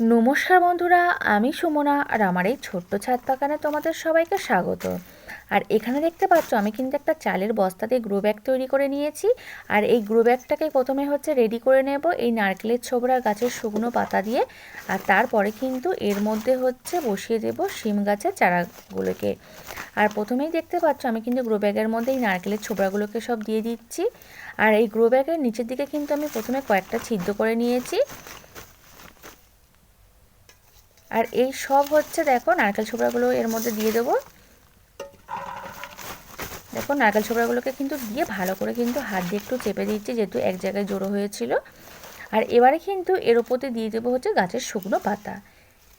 নমস্কার বন্ধুরা, আমি সুমনা আর আমার এই ছোট্ট ছাদ বাগানে তোমাদের সবাইকে স্বাগত। আর এখানে দেখতে পাচ্ছ, আমি কিন্তু একটা চালের বস্তা দিয়ে গ্রো ব্যাগ তৈরি করে নিয়েছি। আর এই গ্রো ব্যাগটাকে প্রথমে হচ্ছে রেডি করে নেব এই নারকেলের ছোবড়া গাছের শুকনো পাতা দিয়ে। আর তারপরে কিন্তু এর মধ্যে হচ্ছে বসিয়ে দেব শিম গাছের চারাগুলোকে। আর প্রথমেই দেখতে পাচ্ছ, আমি কিন্তু গ্রো ব্যাগের মধ্যে এই নারকেলের ছোবড়াগুলোকে সব দিয়ে দিচ্ছি। আর এই গ্রো ব্যাগের নিচের দিকে কিন্তু আমি প্রথমে কয়েকটা ছিদ্র করে নিয়েছি। আর এই সব হচ্ছে, দেখো, নারকেল ছোবড়াগুলো এর মধ্যে দিয়ে দেবো। দেখো, নারকেল ছোবড়াগুলোকে কিন্তু দিয়ে ভালো করে কিন্তু হাত দিয়ে একটু চেপে দিচ্ছি, যেহেতু এক জায়গায় জড়ো হয়েছিল। আর এবারে কিন্তু এর ওপরে দিয়ে দেবো হচ্ছে গাছের শুকনো পাতা।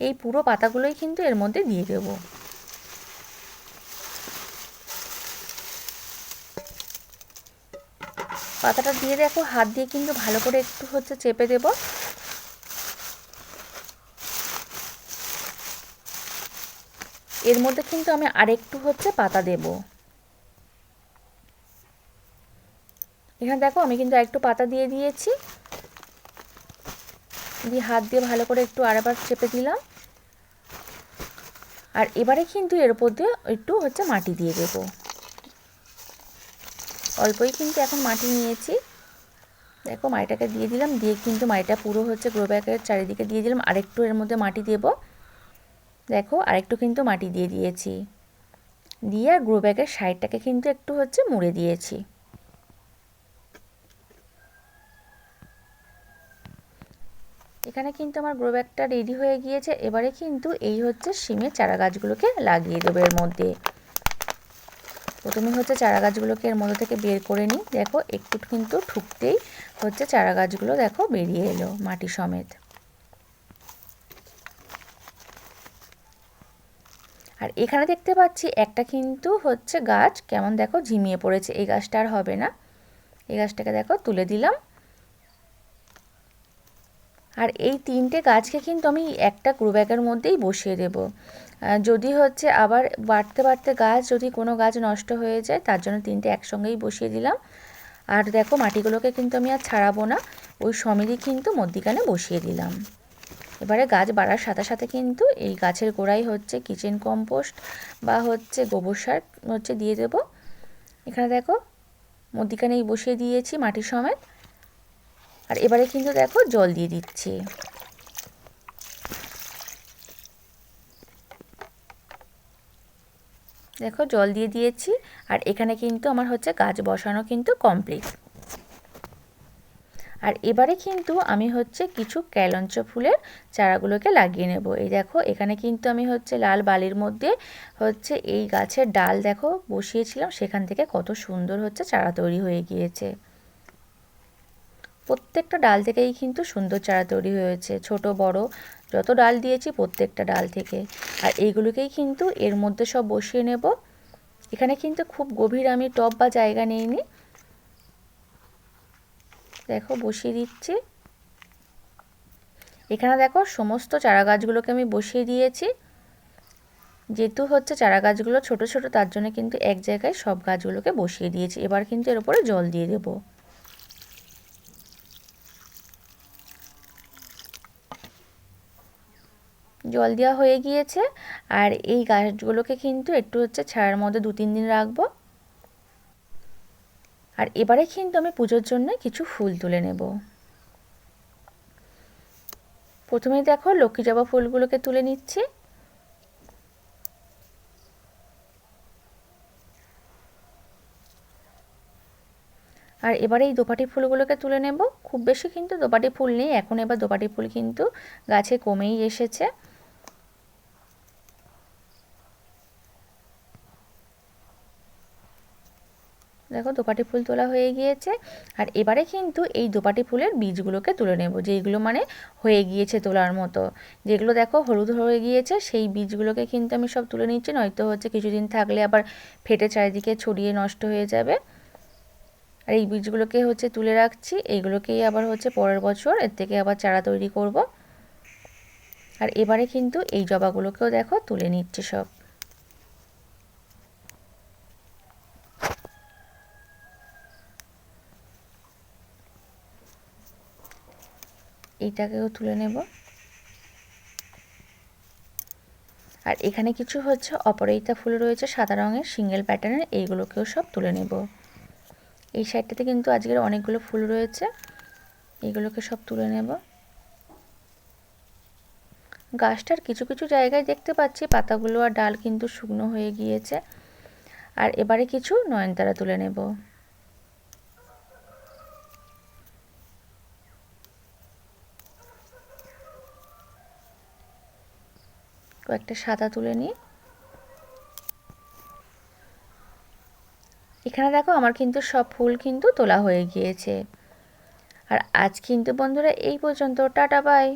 এই পুরো পাতাগুলোই কিন্তু এর মধ্যে দিয়ে দেব। পাতাটা দিয়ে দেখো, হাত দিয়ে কিন্তু ভালো করে একটু হচ্ছে চেপে দেবো। এর মধ্যে কিন্তু আমি আরেকটু হচ্ছে পাতা দেব। এখানে দেখো আমি কিন্তু একটু পাতা দিয়ে দিয়েছি। দিয়ে হাত দিয়ে ভালো করে একটু আরেকবার চেপে দিলাম। আর এবারে কিন্তু এর উপর দিয়ে একটু হচ্ছে মাটি দিয়ে দেব। অল্পই কিন্তু এখন মাটি নিয়েছি। দেখো মাটিটাকে দিয়ে দিলাম, দিয়ে কিন্তু মাটিটা পুরো হচ্ছে গ্রো ব্যাগের চারিদিকে দিয়ে দিলাম। আরেকটু এর মধ্যে মাটি দেবো। দেখো আরেকটু কিন্তু মাটি দিয়ে দিয়েছি। দিয়ে আর গ্রো ব্যাগের সাইডটাকে কিন্তু একটু হচ্ছে মুড়ে দিয়েছি। এখানে কিন্তু আমার গ্রো ব্যাগটা রেডি হয়ে গিয়েছে। এবারে কিন্তু এই হচ্ছে শিমের চারা গাছগুলোকে লাগিয়ে দেবো এর মধ্যে। প্রথমে হচ্ছে চারা গাছগুলোকে এর মধ্যে থেকে বের করে নিই। দেখো একটু কিন্তু ঠুকতেই হচ্ছে চারা গাছগুলো দেখো বেরিয়ে এলো মাটি সমেত। আর এখানে দেখতে পাচ্ছি একটা কিন্তু হচ্ছে গাছ। কেমন দেখো? ঝিমিয়ে পড়েছে। এই গাছটা আর হবে না। এই গাছটাকে দেখো, তুলে দিলাম। আর এই তিনটে গাছকে কিন্তু আমি একটা গ্রো ব্যাগের মধ্যেই বসিয়ে দেব। যদি হচ্ছে আবার বাড়তে বাড়তে গাছ, যদি কোনো গাছ নষ্ট হয়ে যায়, তার জন্য তিনটে একসঙ্গেই বসিয়ে দিলাম। আর দেখো, মাটিগুলোকে কিন্তু আমি আর ছাড়াবো না। ওই সমেতই কিন্তু মধ্যিখানে বসিয়ে দিলাম। এবারে গাছ বাড়ার সাথে সাথে কিন্তু এই গাছের গোড়াই হচ্ছে কিচেন কম্পোস্ট বা হচ্ছে গোবর সার হচ্ছে দিয়ে দেব। এখানে দেখো, মধ্যিখানেই বসিয়ে দিয়েছি মাটির সমেত। আর এবারে কিন্তু দেখো জল দিয়ে দিচ্ছি। দেখো জল দিয়ে দিয়েছি, আর এখানে কিন্তু আমার হচ্ছে গাছ বসানো কিন্তু কমপ্লিট আর এবারে কিন্তু আমি হচ্ছে কিছু ক্যালঞ্চ ফুলের চারাগুলোকে লাগিয়ে নেব। এই দেখো, এখানে কিন্তু আমি হচ্ছে লাল বালির মধ্যে হচ্ছে এই গাছের ডাল দেখো বসিয়েছিলাম, সেখান থেকে কত সুন্দর হচ্ছে চারা তৈরি হয়ে গিয়েছে। প্রত্যেকটা ডাল থেকেই কিন্তু সুন্দর চারা তৈরি হয়েছে, ছোট, বড়, যত ডাল দিয়েছি প্রত্যেকটা ডাল থেকে। আর এইগুলোকেই কিন্তু এর মধ্যে সব বসিয়ে নেব। এখানে কিন্তু খুব গভীর আমি টব বা জায়গা নিইনি দেখো, বসিয়ে দিচ্ছি। এখানে দেখো, সমস্ত চারা গাছগুলোকে আমি বসিয়ে দিয়েছি। যেহেতু হচ্ছে চারা গাছগুলো ছোট ছোট, তার জন্য কিন্তু এক জায়গায় সব গাছগুলোকে বসিয়ে দিয়েছি। এবার কিন্তু এর উপরে জল দিয়ে দেব। জল দেওয়া হয়ে গিয়েছে। আর এই গাছগুলোকে কিন্তু একটু হচ্ছে ছায়ার মধ্যে দু তিন দিন রাখব। আর এবারে কিন্তু আমি পুজোর জন্য কিছু ফুল তুলে নেব। প্রথমেই দেখো লক্ষ্মী জবা ফুলগুলোকে তুলে নিচ্ছি। আর এবারে এই দোপাটি ফুলগুলোকে তুলে নেব। খুব বেশি কিন্তু দোপাটি ফুল নেই। এখন এবার দোপাটি ফুল কিন্তু গাছে কমেই এসেছে। দেখো দোপাটি ফুল তোলা হয়ে গিয়েছে। আর এবারে কিন্তু এই দোপাটি ফুলের বীজগুলোকে তুলে নেব, যেইগুলো মানে হয়ে গিয়েছে তোলার মতো। যেগুলো দেখো হলুদ হয়ে গিয়েছে, সেই বীজগুলোকে কিন্তু আমি সব তুলে নিচ্ছি, নয়তো হচ্ছে কিছুদিন থাকলে আবার ফেটে চারিদিকে ছড়িয়ে নষ্ট হয়ে যাবে। আর এই বীজগুলোকে হচ্ছে তুলে রাখছি, এইগুলোকেই আবার হচ্ছে পরের বছর এর থেকে আবার চারা তৈরি করব। আর এবারে কিন্তু এই জবাগুলোকেও দেখো তুলে নিচ্ছে সব। এইটাকেও তুলে নেব। আর এখানে কিছু হচ্ছে অপরাজিতা ফুল রয়েছে সাদা রঙের, সিঙ্গেল প্যাটার্নের, এইগুলোকেও সব তুলে নেব। এই সাইডটাতে কিন্তু আজকের অনেকগুলো ফুল রয়েছে, এগুলোকে সব তুলে নেব। গাছটার কিছু কিছু জায়গায় দেখতে পাচ্ছি, পাতাগুলো আর ডাল কিন্তু শুকনো হয়ে গিয়েছে। আর এবারে কিছু নয়নতারা তুলে নেব। কয়েকটা সাদা তুলে নিই। এখানে দেখো আমার কিন্তু সব ফুল কিন্তু তোলা হয়ে গিয়েছে। আর আজ কিন্তু বন্ধুরা এই পর্যন্ত, টাটা বাই